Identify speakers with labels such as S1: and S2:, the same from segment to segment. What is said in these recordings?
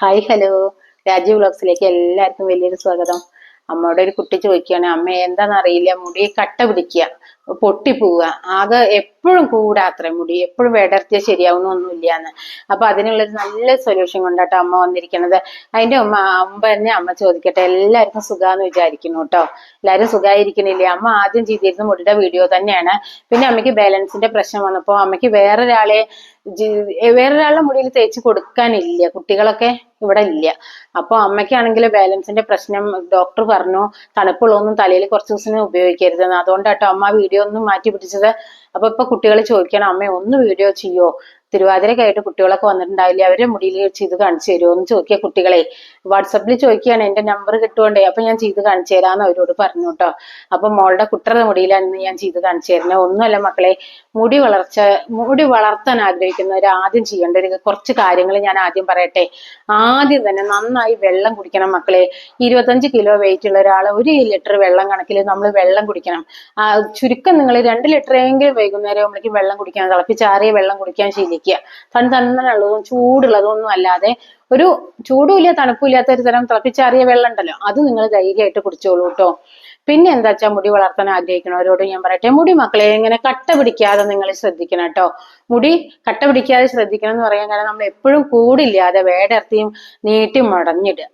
S1: Hi hello. Rajeev വ്ലോഗ്സിലേക്ക് എല്ലാവർക്കും വലിയൊരു സ്വാഗതം. അമ്മയുടെ ഒരു കുട്ടി ചോദിക്കുകയാണ് അമ്മ എന്താണെന്നറിയില്ല മുടി കട്ട പിടിക്കുക. പൊട്ടിപ്പോവുക. ആകെ എപ്പോഴും കൂടാത്രേ മുടി. എപ്പോഴും വേടർത്തിയാൽ ശരിയാവുന്നൊന്നുമില്ലാന്ന് അപ്പൊ അതിനുള്ളൊരു നല്ല സൊല്യൂഷൻ കൊണ്ടാട്ടോ അമ്മ വന്നിരിക്കുന്നത് അതിന്റെ ഉമ്മ അമ്മ തന്നെ അമ്മ ചോദിക്കട്ടെ എല്ലാവർക്കും സുഖാന്ന് വിചാരിക്കുന്നു കേട്ടോ എല്ലാവരും സുഖമായിരിക്കണില്ലേ അമ്മ ആദ്യം ചെയ്തിരുന്ന മുടിയുടെ വീഡിയോ തന്നെയാണ്. പിന്നെ അമ്മയ്ക്ക് ബാലൻസിന്റെ പ്രശ്നം വന്നപ്പോ അമ്മയ്ക്ക് വേറൊരാളെ വേറൊരാളുടെ മുടിയിൽ തേച്ച് കൊടുക്കാനില്ല. കുട്ടികളൊക്കെ ഇവിടെ ഇല്ല. അപ്പൊ അമ്മയ്ക്കാണെങ്കിൽ ബാലൻസിന്റെ പ്രശ്നം ഡോക്ടർ പറഞ്ഞു. തണുപ്പുള്ളൊന്നും തലയിൽ കുറച്ച് ദിവസം ഉപയോഗിക്കരുതെന്ന്. അതുകൊണ്ടാട്ടോ അമ്മ വീഡിയോ ഒന്നും മാറ്റി പിടിച്ചത്. അപ്പൊ ഇപ്പൊ കുട്ടികൾ ചോദിക്കണം അമ്മ ഒന്ന് വീഡിയോ ചെയ്യോ? തിരുവാതിരക്കായിട്ട് കുട്ടികളൊക്കെ വന്നിട്ടുണ്ടാവില്ലേ? അവരെ മുടിയിൽ വെച്ച് ഇത് കാണിച്ചു തരുമോ എന്ന് ചോദിക്കുക കുട്ടികളെ. വാട്സപ്പിൽ ചോദിക്കുകയാണ് എന്റെ നമ്പർ കിട്ടുകൊണ്ടേ അപ്പൊ ഞാൻ ചെയ്ത് കാണിച്ചു തരാന്ന് അവരോട് പറഞ്ഞു കേട്ടോ. അപ്പൊ മോളുടെ കുട്ടറുടെ മുടിയിലാണ് ഞാൻ ചെയ്ത് കാണിച്ചു തരുന്നത് ഒന്നുമല്ല മക്കളെ മുടി വളർച്ച മുടി വളർത്താൻ ആഗ്രഹിക്കുന്നവർ ആദ്യം ചെയ്യേണ്ട ഒരു കുറച്ച് കാര്യങ്ങൾ ഞാൻ ആദ്യം പറയട്ടെ. ആദ്യം തന്നെ നന്നായി വെള്ളം കുടിക്കണം മക്കളെ. ഇരുപത്തഞ്ച് കിലോ വെയിറ്റ് ഉള്ള ഒരാൾ ഒരു ലിറ്റർ വെള്ളം കണക്കിൽ നമ്മൾ വെള്ളം കുടിക്കണം. ചുരുക്കം നിങ്ങൾ രണ്ട് ലിറ്റർ എങ്കിലും വൈകുന്നേരം ആകുമ്പോഴേക്കും വെള്ളം കുടിക്കണം. തിളപ്പിച്ചാറിയ വെള്ളം കുടിക്കാൻ ശീലിക്കുക തണു തന്നുള്ളതും ചൂടുള്ളതും ഒന്നും അല്ലാതെ ഒരു ചൂടുമില്ല തണുപ്പില്ലാത്ത ഒരു തരം തിളപ്പിച്ചാറിയ വെള്ളം ഉണ്ടല്ലോ അത് നിങ്ങൾ ധൈര്യമായിട്ട് കുടിച്ചോളൂ കേട്ടോ. പിന്നെ എന്താ വെച്ചാൽ മുടി വളർത്താൻ ആഗ്രഹിക്കുന്നവരോട് ഞാൻ പറയട്ടെ മുടി മക്കളെ ഇങ്ങനെ കട്ട പിടിക്കാതെ നിങ്ങൾ ശ്രദ്ധിക്കണം കേട്ടോ. മുടി കട്ട പിടിക്കാതെ ശ്രദ്ധിക്കണം എന്ന് പറയാൻ കാരണം നമ്മൾ എപ്പോഴും കൂടില്ലാതെ വേടർത്തിയും നീട്ടി മടഞ്ഞിടുക.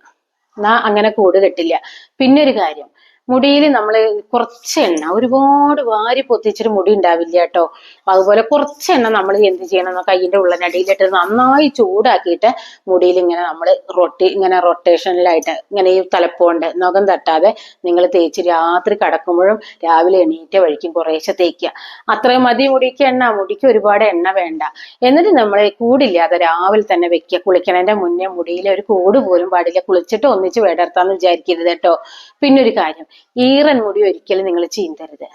S1: എന്നാ അങ്ങനെ കൂട് കെട്ടില്ല. പിന്നെ ഒരു കാര്യം മുടിയിൽ നമ്മൾ കുറച്ച് എണ്ണ ഒരുപാട് വാരി പൊത്തിച്ചിട്ട് മുടി ഉണ്ടാവില്ല കേട്ടോ അതുപോലെ കുറച്ച് എണ്ണ നമ്മൾ എന്ത് ചെയ്യണം? കയ്യിന്റെ ഉള്ളനടിയിലിട്ട് നന്നായി ചൂടാക്കിയിട്ട് മുടിയിൽ ഇങ്ങനെ നമ്മൾ റൊട്ടി ഇങ്ങനെ റൊട്ടേഷനിലായിട്ട് ഇങ്ങനെ ഈ തലപ്പോണ്ട് നഖം തട്ടാതെ നിങ്ങൾ തേച്ച് രാത്രി കടക്കുമ്പോഴും രാവിലെ എണീറ്റ വഴിക്കും കുറേശ്ശെ തേക്കുക അത്രയും മതി മുടിക്ക് എണ്ണ മുടിക്ക് ഒരുപാട് എണ്ണ വേണ്ട. എന്നിട്ട് നമ്മൾ കൂടില്ലാതെ രാവിലെ തന്നെ വെക്കുക കുളിക്കണതിന്റെ മുന്നേ മുടിയിൽ ഒരു കൂട് പോലും പാടില്ല. കുളിച്ചിട്ട് ഒന്നിച്ച് വേടർത്താന്ന് വിചാരിക്കരുത് കേട്ടോ പിന്നെ ഒരു കാര്യം ഈറൻ മുടി ഒരിക്കലും നിങ്ങൾ ചീന്തരുത്.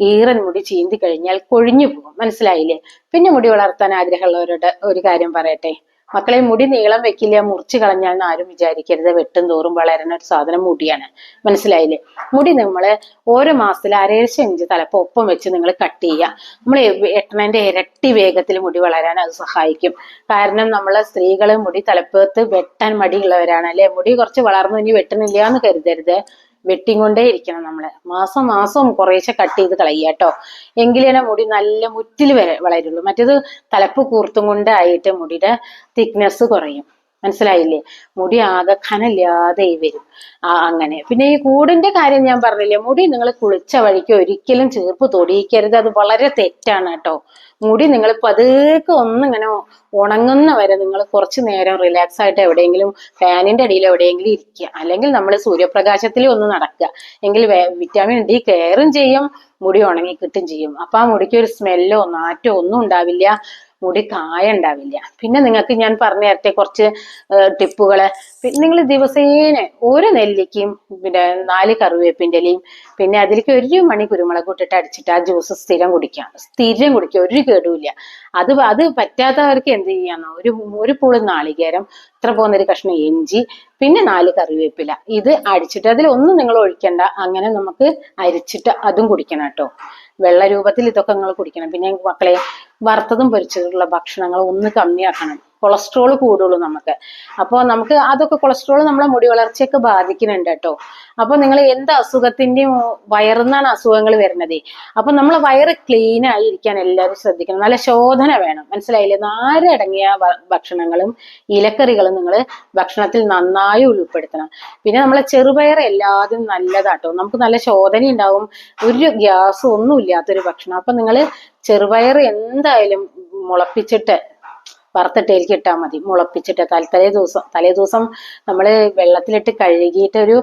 S1: ഈറൻ മുടി ചീന്തി കഴിഞ്ഞാൽ കൊഴിഞ്ഞു പോകും. മനസ്സിലായില്ലേ? പിന്നെ മുടി വളർത്താൻ ആഗ്രഹമുള്ളവരോട് ഒരു കാര്യം പറയട്ടെ. മക്കളെ മുടി നീളം വെക്കില്ല മുറിച്ച് കളഞ്ഞാൽ ആരും വിചാരിക്കരുത്. വെട്ടും തോറും വളരുന്ന ഒരു സാധനം മുടിയാണ്. മനസ്സിലായില്ലേ? മുടി നമ്മൾ ഓരോ മാസത്തിൽ അരേഴ്ച ഇഞ്ച് തലപ്പ് ഒപ്പം വെച്ച് നിങ്ങൾ കട്ട് ചെയ്യുക. നമ്മൾ എട്ടണന്റെ ഇരട്ടി വേഗത്തിൽ മുടി വളരാൻ അത് സഹായിക്കും. കാരണം നമ്മളെ സ്ത്രീകൾ മുടി തലപ്പത്ത് വെട്ടാൻ മടിയുള്ളവരാണ് അല്ലെ? മുടി കുറച്ച് വളർന്നു ഇനി വെട്ടുന്നില്ല എന്ന് കരുതരുത്. വെട്ടിക്കൊണ്ടേ ഇരിക്കണം നമ്മൾ. മാസം മാസം കുറേശ്ശെ കട്ട് ചെയ്ത് കളയുക കേട്ടോ എങ്കിലേ മുടി നല്ല മുറ്റിൽ വളരുള്ളൂ. മറ്റേത് തലപ്പ് കൂർത്തും കൊണ്ടായിട്ട് മുടിയുടെ തിക്നെസ് കുറയും. മനസ്സിലായില്ലേ? മുടി ആകെ കനല്ലാതെ വരും. ആ അങ്ങനെ. പിന്നെ ഈ കൂടിന്റെ കാര്യം ഞാൻ പറഞ്ഞില്ലേ? മുടി നിങ്ങൾ കുളിച്ച വഴിക്ക് ഒരിക്കലും ചീർപ്പ് തൊടിയിക്കരുത്. അത് വളരെ തെറ്റാണ് കേട്ടോ. മുടി നിങ്ങൾ പതുക്കെ ഒന്നിങ്ങനെ ഉണങ്ങുന്ന വരെ നിങ്ങൾ കുറച്ച് നേരം റിലാക്സ് ആയിട്ട് എവിടെയെങ്കിലും ഫാനിന്റെ അടിയിൽ എവിടെയെങ്കിലും ഇരിക്കുക. അല്ലെങ്കിൽ നമ്മൾ സൂര്യപ്രകാശത്തിൽ ഒന്ന് നടക്കുക. എങ്കിൽ വിറ്റാമിൻ ഡി കയറും ചെയ്യും മുടി ഉണങ്ങി കിട്ടും ചെയ്യും. അപ്പൊ ആ മുടിക്ക് ഒരു സ്മെല്ലോ നാറ്റോ ഒന്നും ഉണ്ടാവില്ല. മുടി കായ ഉണ്ടാവില്ല. പിന്നെ നിങ്ങൾക്ക് ഞാൻ പറഞ്ഞു തരട്ടെ കുറച്ച് ടിപ്പുകൾ. നിങ്ങൾ ദിവസേന ഒരു നെല്ലിക്കയും പിന്നെ നാല് കറിവേപ്പിന്റെ ഇലയും പിന്നെ അതിലേക്ക് ഒരു മണി കുരുമുളക് ഇട്ടിട്ട് അടിച്ചിട്ട് ആ ജ്യൂസ് സ്ഥിരം കുടിക്കാം സ്ഥിരം കുടിക്കുക ഒരു കേടുമില്ല അത് അത് പറ്റാത്തവർക്ക് എന്ത് ചെയ്യാന്നോ ഒരു ഒരു പൂൾ നാളികേരം ഇത്ര പോകുന്നൊരു കഷ്ണം ഇഞ്ചി പിന്നെ നാല് കറിവേപ്പില. ഇത് അടിച്ചിട്ട് അതിലൊന്നും നിങ്ങൾ ഒഴിക്കണ്ട. അങ്ങനെ നമുക്ക് അരിച്ചിട്ട് അതും കുടിക്കണം കേട്ടോ. വെള്ള രൂപത്തിൽ ഇതൊക്കെ നിങ്ങൾ കുടിക്കണം. പിന്നെ മക്കളെ വറുത്തതും പൊരിച്ചതുള്ള ഭക്ഷണങ്ങൾ ഒന്ന് കമ്മിയാക്കണം. കൊളസ്ട്രോൾ കൂടുള്ളൂ നമുക്ക്. അപ്പോൾ നമുക്ക് അതൊക്കെ കൊളസ്ട്രോൾ നമ്മളെ മുടി വളർച്ചയൊക്കെ ബാധിക്കുന്നുണ്ട് കേട്ടോ. അപ്പോൾ നിങ്ങൾ എന്ത് അസുഖത്തിന്റെയും വയറുന്നാണ് അസുഖങ്ങൾ വരുന്നത്. അപ്പൊ നമ്മളെ വയറ് ക്ലീൻ ആയിരിക്കാൻ എല്ലാവരും ശ്രദ്ധിക്കണം. നല്ല ശോധന വേണം. മനസ്സിലായില്ലേ? നാരടങ്ങിയ ഭക്ഷണങ്ങളും ഇലക്കറികളും നിങ്ങൾ ഭക്ഷണത്തിൽ നന്നായി ഉൾപ്പെടുത്തണം. പിന്നെ നമ്മളെ ചെറുപയർ എല്ലാതും നല്ലതാട്ടോ. നമുക്ക് നല്ല ശോധന ഉണ്ടാവും. ഒരു ഗ്യാസും ഒന്നും ഇല്ലാത്തൊരു ഭക്ഷണം. അപ്പൊ നിങ്ങൾ ചെറുപയർ എന്തായാലും മുളപ്പിച്ചിട്ട് വറുത്തിട്ടേക്ക് ഇട്ടാൽ മതി. മുളപ്പിച്ചിട്ട് തല ദിവസം തലേ ദിവസം നമ്മൾ വെള്ളത്തിലിട്ട് കഴുകിയിട്ട് ഒരു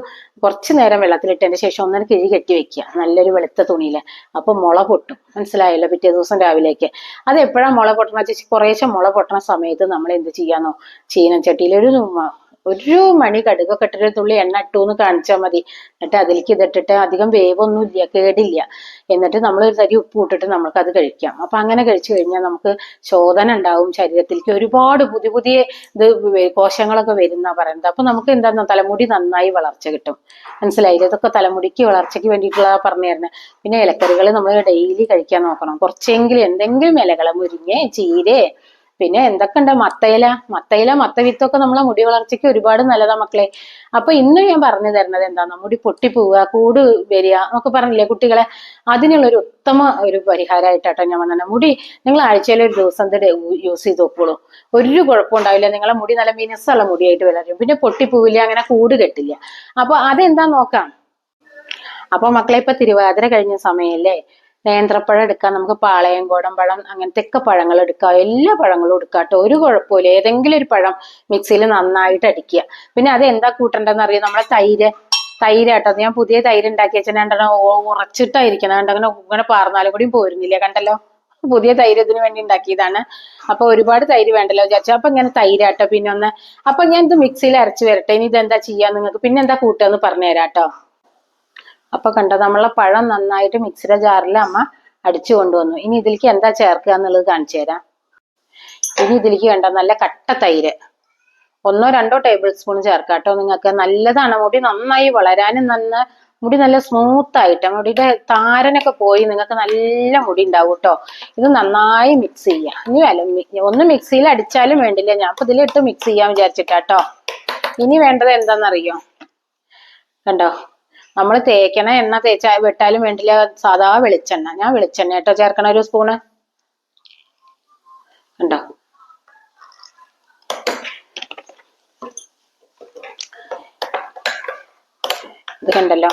S1: കുറച്ച് നേരം വെള്ളത്തിലിട്ടതിന് ശേഷം ഒന്നര കിഴി കെട്ടി വെക്കുക. നല്ലൊരു വെളുത്ത തുണിയിൽ അപ്പോൾ മുള പൊട്ടും. മനസ്സിലായല്ലോ പിറ്റേ ദിവസം രാവിലേക്ക്. അത് എപ്പോഴാണ് മുള പൊട്ടണ കുറേശ്ശെ മുള പൊട്ടണ സമയത്ത് നമ്മൾ എന്ത് ചെയ്യാന്നോ? ചീനച്ചട്ടിയിൽ ഒരു ഒരു മണി കടുകൊക്കെ ഇട്ടിട്ട് തുള്ളി എണ്ണ ഇട്ടു എന്ന് കാണിച്ചാൽ മതി. എന്നിട്ട് അതിലേക്ക് ഇതിട്ടിട്ട് അധികം വേവൊന്നും ഇല്ല കേടില്ല. എന്നിട്ട് നമ്മൾ ഒരു തരി ഉപ്പ് ഇട്ടിട്ട് നമുക്ക് അത് കഴിക്കാം. അപ്പൊ അങ്ങനെ കഴിച്ചു കഴിഞ്ഞാൽ നമുക്ക് ശോധന ഉണ്ടാവും ശരീരത്തിലേക്ക്. ഒരുപാട് പുതിയ പുതിയ ഇത് കോശങ്ങളൊക്കെ വരുന്ന പറയുന്നത്. അപ്പൊ നമുക്ക് എന്താ തലമുടി നന്നായി വളർച്ച കിട്ടും. മനസ്സിലായില്ല? ഇതൊക്കെ തലമുടിക്ക് വളർച്ചയ്ക്ക് വേണ്ടിയിട്ടുള്ള പറഞ്ഞു തരുന്നത് പിന്നെ ഇലക്കറികൾ നമ്മൾ ഡെയിലി കഴിക്കാൻ നോക്കണം. കുറച്ചെങ്കിലും എന്തെങ്കിലും ഇലകൾ മുരിങ്ങ ചീര പിന്നെ എന്തൊക്കെ ഉണ്ട് മത്തയില? മത്തയില മത്തവിത്തൊക്കെ നമ്മളെ മുടി വളർച്ചയ്ക്ക് ഒരുപാട് നല്ലതാ മക്കളെ. അപ്പൊ ഇന്ന് ഞാൻ പറഞ്ഞു തരുന്നത് എന്താന്ന്? മുടി പൊട്ടിപ്പോവുക കൂട് വരിക എന്നൊക്കെ പറഞ്ഞില്ലേ കുട്ടികളെ? അതിനുള്ള ഒരു ഉത്തമ ഒരു പരിഹാരമായിട്ടാട്ടോ ഞാൻ വന്നത്. മുടി നിങ്ങൾ ആഴ്ചയിൽ ഒരു ദിവസം യൂസ് ചെയ്ത് നോക്കുള്ളൂ. ഒരു കുഴപ്പം ഉണ്ടാവില്ല. നിങ്ങളെ മുടി നല്ല മിനസ്സുള്ള മുടിയായിട്ട് വളരും പിന്നെ പൊട്ടിപ്പോവില്ല അങ്ങനെ കൂട് കെട്ടില്ല. അപ്പൊ അതെന്താ നോക്കാം? അപ്പൊ മക്കളെ ഇപ്പൊ തിരുവാതിര കഴിഞ്ഞ സമയല്ലേ? നേന്ത്രപ്പഴം എടുക്കാം. നമുക്ക് പാളയം പഴം അങ്ങനത്തെ ഒക്കെ പഴങ്ങൾ എടുക്കാം. എല്ലാ പഴങ്ങളും എടുക്കാം കേട്ടോ. ഒരു കുഴപ്പമില്ല ഏതെങ്കിലും ഒരു പഴം മിക്സിയിൽ നന്നായിട്ട് അടിക്കുക. പിന്നെ അത് എന്താ കൂട്ടേണ്ടതെന്ന് അറിയാം? നമ്മളെ തൈര്. തൈരാട്ടോ ഞാൻ പുതിയ തൈര് ഉണ്ടാക്കി വെച്ചിട്ടുണ്ടെങ്കിൽ ഉറച്ചിട്ടായിരിക്കണം. അങ്ങനെ ഇങ്ങനെ പാർന്നാലും കൂടിയും പോരുന്നില്ല. കണ്ടല്ലോ? പുതിയ തൈര് ഇതിന് വേണ്ടി ഉണ്ടാക്കിയതാണ്. അപ്പൊ ഒരുപാട് തൈര് വേണ്ടല്ലോ വിചാരിച്ചു. അപ്പൊ ഇങ്ങനെ തൈരാട്ടോ പിന്നെ ഒന്ന് അപ്പൊ ഞാൻ ഇത് മിക്സിയിൽ അരച്ച് വരട്ടെ. ഇനി ഇതെന്താ ചെയ്യാ നിങ്ങൾക്ക് പിന്നെ എന്താ കൂട്ടുക പറഞ്ഞു തരാട്ടോ അപ്പൊ കണ്ടോ നമ്മളെ പഴം നന്നായിട്ട് മിക്സിയുടെ ജാറിൽ അമ്മ അടിച്ചു കൊണ്ടുവന്നു. ഇനി ഇതിലേക്ക് എന്താ ചേർക്കുക എന്നുള്ളത് കാണിച്ചു തരാം. ഇനി ഇതിലേക്ക് വേണ്ട നല്ല കട്ട തൈര്. ഒന്നോ രണ്ടോ ടേബിൾ സ്പൂൺ ചേർക്കാം കേട്ടോ നിങ്ങൾക്ക്. നല്ലതാണ് മുടി നന്നായി വളരാനും നന്ന മുടി നല്ല സ്മൂത്ത് ആയിട്ട് മുടിയുടെ താരനൊക്കെ പോയി നിങ്ങൾക്ക് നല്ല മുടി ഉണ്ടാവും കേട്ടോ. ഇത് നന്നായി മിക്സ് ചെയ്യാം. ഇനി അല്ല ഒന്ന് മിക്സിയിൽ അടിച്ചാലും വേണ്ടില്ല. ഞാൻ അപ്പൊ ഇതിലിട്ട് മിക്സ് ചെയ്യാൻ വിചാരിച്ചിട്ടാട്ടോ ഇനി വേണ്ടത് എന്താണെന്നറിയോ? കണ്ടോ? നമ്മൾ തേക്കണ എണ്ണ തേച്ച വിട്ടാലും വേണ്ടില്ല സാധാ വെളിച്ചെണ്ണ. ഞാൻ വെളിച്ചെണ്ണ കേട്ടോ ചേർക്കണ ഒരു സ്പൂണ് ഉണ്ടോ ഇത് കണ്ടല്ലോ?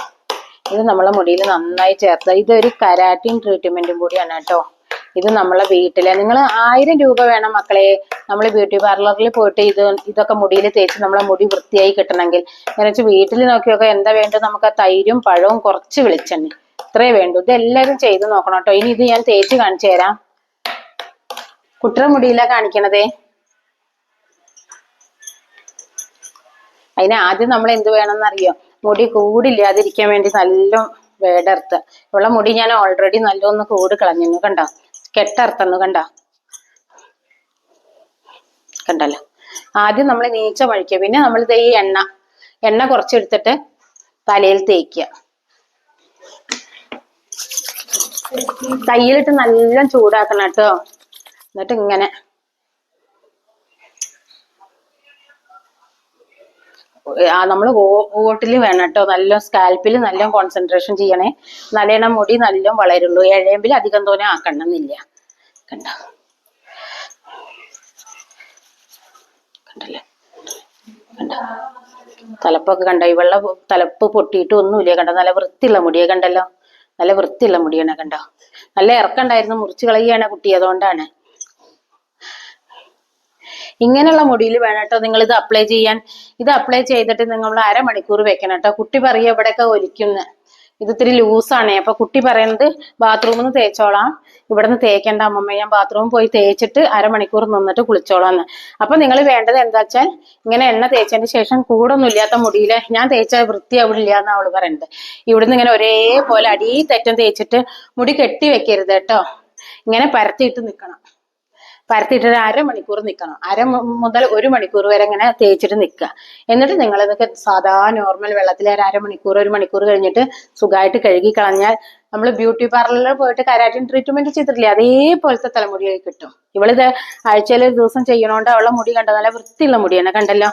S1: ഇത് നമ്മളെ മുടിയിൽ നന്നായി ചേർത്ത ഇതൊരു കരാറ്റിൻ ട്രീറ്റ്മെന്റും കൂടിയാണ് കേട്ടോ. ഇത് നമ്മളെ വീട്ടിലെ. നിങ്ങൾ ആയിരം രൂപ വേണം മക്കളെ. നമ്മൾ ബ്യൂട്ടി പാർലറിൽ പോയിട്ട് ഇത് ഇതൊക്കെ മുടിയിൽ തേച്ച് നമ്മളെ മുടി വൃത്തിയായി കിട്ടണമെങ്കിൽ. എന്നുവെച്ചാൽ വീട്ടിൽ നോക്കിയൊക്കെ എന്താ വേണ്ടത്? നമുക്ക് തൈരും പഴവും കുറച്ച് വെളിച്ചെണ്ണ ഇത്രേ വേണ്ടു. ഇത് ചെയ്ത് നോക്കണം കേട്ടോ. ഇനി ഇത് ഞാൻ തേച്ച് കാണിച്ചു തരാം. കുട്ടിയുടെ മുടിയിലാണ് കാണിക്കണതേ. അതിന് ആദ്യം നമ്മൾ എന്ത് വേണമെന്നറിയോ? മുടി കൂടില്ലാതിരിക്കാൻ വേണ്ടി നല്ല വേടർത്ത്. ഇവളെ മുടി ഞാൻ ഓൾറെഡി നല്ലൊന്ന് കൂട് കളഞ്ഞു കണ്ടോ? കെട്ടറുത്തന്നു കണ്ട? കണ്ടല്ലോ. ആദ്യം നമ്മൾ നീച്ച മഴിക്കുക പിന്നെ നമ്മൾ ഈ എണ്ണ എണ്ണ കുറച്ചെടുത്തിട്ട് തലയിൽ തേക്കുക. കയ്യിലിട്ട് നല്ല ചൂടാക്കണം കേട്ടോ. എന്നിട്ട് ഇങ്ങനെ നമ്മൾ ഓട്ടിൽ വേണം കേട്ടോ. നല്ല സ്കാൽപ്പിൽ നല്ല കോൺസെൻട്രേഷൻ ചെയ്യണേ. നല്ലോണം മുടി നല്ല വളരുള്ളൂ. ഏഴേമ്പിൽ അധികം തോനെ ആക്കണമെന്നില്ല. കണ്ടോ? കണ്ടല്ലേ? കണ്ടോ? തലപ്പൊക്കെ കണ്ടോ? ഈ വെള്ള തലപ്പ് പൊട്ടിയിട്ട് ഒന്നുമില്ല. കണ്ടോ? നല്ല വൃത്തിയുള്ള മുടിയെ കണ്ടല്ലോ? നല്ല വൃത്തിയുള്ള മുടിയാണ് കണ്ടോ? നല്ല ഇറക്കണ്ടായിരുന്നു മുറിച്ച് കളയുകയാണ് കുട്ടി. അതുകൊണ്ടാണ്. ഇങ്ങനെയുള്ള മുടിയിൽ വേണം കേട്ടോ നിങ്ങൾ ഇത് അപ്ലൈ ചെയ്യാൻ. ഇത് അപ്ലൈ ചെയ്തിട്ട് നിങ്ങൾ അരമണിക്കൂർ വെക്കണം കേട്ടോ കുട്ടി പറയുക ഇവിടെയൊക്കെ ഒലിക്കുന്ന. ഇത് ഇത്തിരി ലൂസാണ് അപ്പൊ കുട്ടി പറയുന്നത് ബാത്റൂമിൽ നിന്ന് തേച്ചോളാം. ഇവിടെ നിന്ന് തേക്കേണ്ട അമ്മമ്മ ഞാൻ ബാത്റൂമിൽ പോയി തേച്ചിട്ട് അരമണിക്കൂർ നിന്നിട്ട് കുളിച്ചോളാം എന്ന് അപ്പൊ നിങ്ങൾ വേണ്ടത് എന്താ വെച്ചാൽ ഇങ്ങനെ എണ്ണ തേച്ചതിന് ശേഷം കൂടൊന്നും ഇല്ലാത്ത മുടിയിൽ ഞാൻ തേച്ച വൃത്തി അവിടെ ഇല്ല എന്ന് അവൾ പറയുന്നത് ഇവിടുന്ന് ഇങ്ങനെ ഒരേപോലെ അടി തെറ്റം തേച്ചിട്ട് മുടി കെട്ടി വെക്കരുത് കേട്ടോ ഇങ്ങനെ പരത്തിയിട്ട് നിൽക്കണം പരത്തിയിട്ട് ഒരു അരമണിക്കൂർ നിൽക്കണം അര മുതൽ ഒരു മണിക്കൂർ വരെ ഇങ്ങനെ തേച്ചിട്ട് നിൽക്കുക എന്നിട്ട് നിങ്ങൾ ഇതൊക്കെ സാധാ നോർമൽ വെള്ളത്തിൽ ഒരു അരമണിക്കൂർ ഒരു മണിക്കൂർ കഴിഞ്ഞിട്ട് സുഖമായിട്ട് കഴുകി കളഞ്ഞാൽ നമ്മൾ ബ്യൂട്ടി പാർലറിൽ പോയിട്ട് കരാറ്റിൻ ട്രീറ്റ്മെന്റ് ചെയ്തിട്ടില്ലേ? അതേപോലത്തെ തലമുടിയായി കിട്ടും. ഇവളിത് ആഴ്ചയിൽ ഒരു ദിവസം ചെയ്യണോണ്ട് അവളുടെ മുടി കണ്ട? നല്ല വൃത്തിയുള്ള മുടിയാണ് കണ്ടല്ലോ.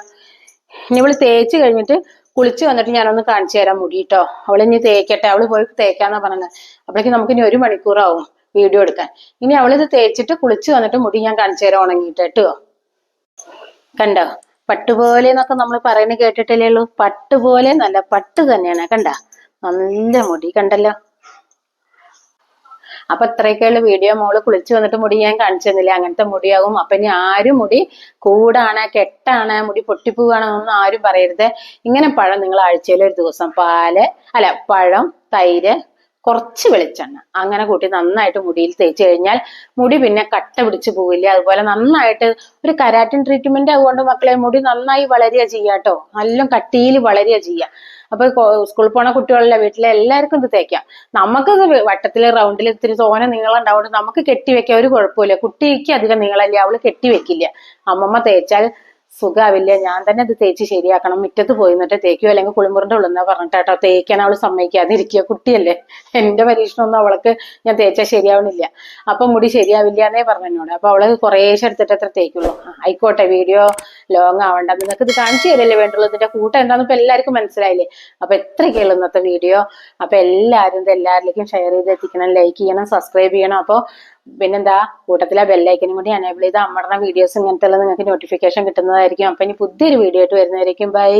S1: ഇനി ഇവൾ തേച്ച് കഴിഞ്ഞിട്ട് കുളിച്ച് വന്നിട്ട് ഞാനൊന്ന് കാണിച്ചു തരാം മുടി കേട്ടോ അവളിനി തേക്കട്ടെ. അവൾ പോയി തേക്കാന്നാ പറഞ്ഞത്. അപ്പോഴേക്കും നമുക്ക് ഇനി ഒരു മണിക്കൂറാവും. വീഡിയോ എടുക്കാൻ. ഇനി അവളിത് തേച്ചിട്ട് കുളിച്ച് വന്നിട്ട് മുടി ഞാൻ കാണിച്ചു തരാം ഉണങ്ങിയിട്ട് കേട്ടോ? കണ്ടോ? പട്ടുപോലെ എന്നൊക്കെ നമ്മൾ പറയുന്നത് കേട്ടിട്ടില്ലേ ഉള്ളൂ. പട്ടുപോലെ നല്ല പട്ട് തന്നെയാണ്. കണ്ട? നല്ല മുടി കണ്ടല്ലോ? അപ്പൊ ഇത്രയൊക്കെയുള്ള വീഡിയോ മോൾ കുളിച്ചു വന്നിട്ട് മുടി ഞാൻ കാണിച്ചു തന്നില്ല? അങ്ങനത്തെ മുടിയാകും അപ്പൊ ഇനി ആരും മുടി കൂടാണ് കെട്ടാണ് മുടി പൊട്ടിപ്പോവാണെന്നൊന്നും ആരും പറയരുത്. ഇങ്ങനെ പഴം നിങ്ങൾ ആഴ്ചയിൽ ഒരു ദിവസം പാൽ അല്ല പഴം തൈര് കുറച്ച് വെളിച്ചെണ്ണ. അങ്ങനെ കൂട്ടി നന്നായിട്ട് മുടിയിൽ തേച്ച് കഴിഞ്ഞാൽ മുടി പിന്നെ കട്ട പിടിച്ചു പോവില്ല? അതുപോലെ നന്നായിട്ട് ഒരു കരാറ്റിൻ ട്രീറ്റ്മെന്റ് അതുകൊണ്ട് മക്കളെ മുടി നന്നായി വളരുക ചെയ്യാട്ടോ നല്ല കട്ടിയിൽ വളരുക ചെയ്യുക. അപ്പൊ സ്കൂളിൽ പോണ കുട്ടികളുടെ വീട്ടിലെ എല്ലാവർക്കും ഇത് തേക്കാം. നമുക്ക് വട്ടത്തിൽ റൗണ്ടിൽ ഇത്തിരി തോന നീളം ഉണ്ടാവുകൊണ്ട് നമുക്ക് കെട്ടി വെക്കാൻ ഒരു കുഴപ്പമില്ല. കുട്ടിക്ക് അധികം നീളല്ലേ അവൾ കെട്ടിവെക്കില്ല അമ്മമ്മ തേച്ചാൽ സുഖാവില്ല. ഞാൻ തന്നെ ഇത് തേച്ച് ശരിയാക്കണം. മുറ്റത്ത് പോയി എന്നിട്ട് തേക്കോ അല്ലെങ്കിൽ കുളിമുറിന്റെ ഉള്ളിൽ പറഞ്ഞിട്ട് തേക്കാൻ അവൾ സമ്മതിക്കാതിരിക്കുക. കുട്ടിയല്ലേ. എന്റെ പരീക്ഷണമൊന്നും അവൾക്ക് ഞാൻ തേച്ചാൽ ശരിയാവണില്ല. അപ്പൊ മുടി ശരിയാവില്ല എന്നേ പറഞ്ഞു എന്നോട്. അപ്പൊ അവൾ കുറേശ്ശെ എടുത്തിട്ട് അത്ര തേക്കുള്ളൂ. ആയിക്കോട്ടെ. വീഡിയോ ലോങ് ആവണ്ട നിങ്ങൾക്ക് ഇത് കാണിച്ചു തരല്ലേ വേണ്ടുള്ളൂ. ഇതിന്റെ കൂട്ടം എന്താണെന്ന് ഇപ്പൊ എല്ലാവർക്കും മനസ്സിലായില്ലേ? അപ്പൊ എത്രയൊക്കെയുള്ളൂ ഇന്നത്തെ വീഡിയോ. അപ്പൊ എല്ലാവരും ഇത് എല്ലാവരിലേക്കും ഷെയർ ചെയ്ത് എത്തിക്കണം ലൈക്ക് ചെയ്യണം സബ്സ്ക്രൈബ് ചെയ്യണം. അപ്പോൾ പിന്നെന്താ കൂട്ടത്തിലെ ബെല്ലൈക്കനും കൂടി എനേബിൾ ചെയ്ത് അമ്മയുടെ വീഡിയോസ് ഇങ്ങനത്തെ നിങ്ങൾക്ക് നോട്ടിഫിക്കേഷൻ കിട്ടുന്നതായിരിക്കും. അപ്പൊ ഇനി പുതിയൊരു വീഡിയോ ആയിട്ട് വരുന്നതായിരിക്കും. ബൈ